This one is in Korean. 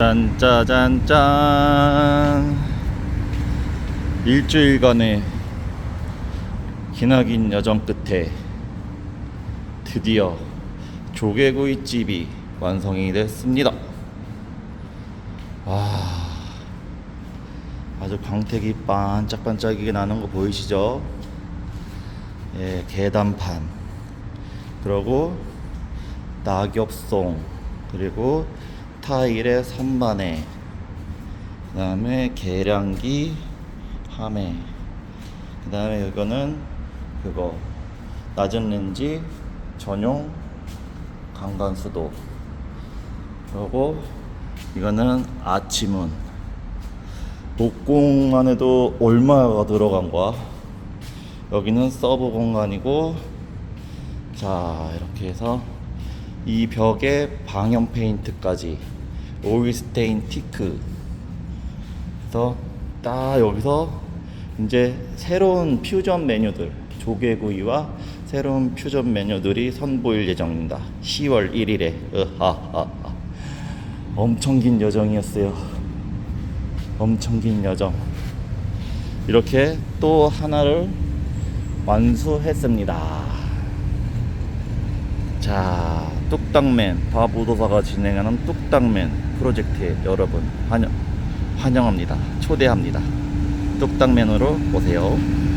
짠짜잔짠 일주일간의 기나긴 여정 끝에 드디어 조개구이집이 완성이 됐습니다. 와 아주 광택이 반짝반짝이게 나는 거 보이시죠? 예, 계단판 그리고 낙엽송 그리고 타일의 선반에 그 다음에 계량기 함에 그 다음에 이거는 그거 낮은 렌지 전용 강간수도. 그리고 이거는 아치문. 목공 안에도 얼마가 들어간 거야? 여기는 서브 공간이고 자 이렇게 해서 이 벽에 방염 페인트까지 오일 스테인 티크. 그래서 딱 여기서 이제 새로운 퓨전 메뉴들 조개구이와 새로운 퓨전 메뉴들이 선보일 예정입니다. 10월 1일에. 으하하하. 엄청 긴 여정이었어요. 엄청 긴 여정. 이렇게 또 하나를 완수했습니다. 자, 뚝딱맨. 바보도사가 진행하는 뚝딱맨 프로젝트에 여러분 환영, 환영합니다. 초대합니다. 뚝딱맨으로 오세요.